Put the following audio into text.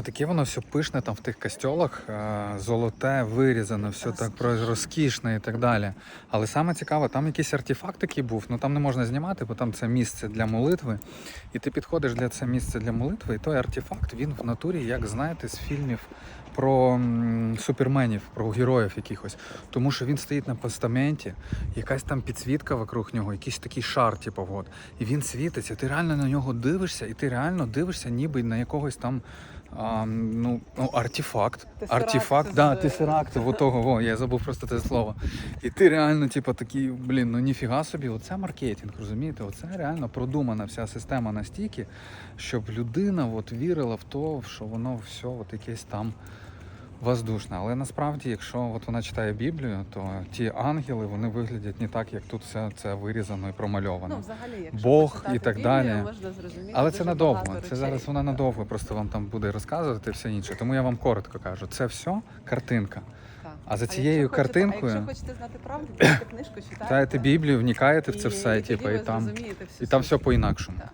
Отаке воно все пишне там в тих костьолах, е, золоте, вирізане, все так розкішне і так далі. Але саме цікаве, там якийсь артефакт такий був, ну там не можна знімати, бо там це місце для молитви. І ти підходиш для це місце для молитви, і той артефакт він в натурі, як знаєте, з фільмів про суперменів, про героїв якихось. Тому що він стоїть на постаменті, якась там підсвітка вокруг нього, якийсь такий шар, типу, от. І він світиться, ти реально на нього дивишся, і ти реально дивишся, ніби на якогось там. А, ну, ну, артефакт. Тесеракт Артефакт, да, тесеракт, вот того, во, я забув просто це слово. І ти реально, типу, такий, блін, ну ніфіга собі, оце маркетинг, розумієте? Оце реально продумана вся система настільки, щоб людина от, вірила в то, що воно все от якесь там воздушне. Але насправді, якщо от вона читає Біблію, то ті ангели вони виглядять не так, як тут все це вирізано і промальовано. Ну, взагалі, якщо Бог і так Біблію, далі. можна зрозуміти Але це надовго. Це зараз вона надовго просто вам там буде розказувати все інше. Тому я вам коротко кажу, це все картинка. А за якщо цією хочете- картинкою- А якщо хочете знати правду, берете книжку, читайте. Читаєте Біблію, вникаєте в це І все, тоді типу, ви і там і там все по-інакшому. Так.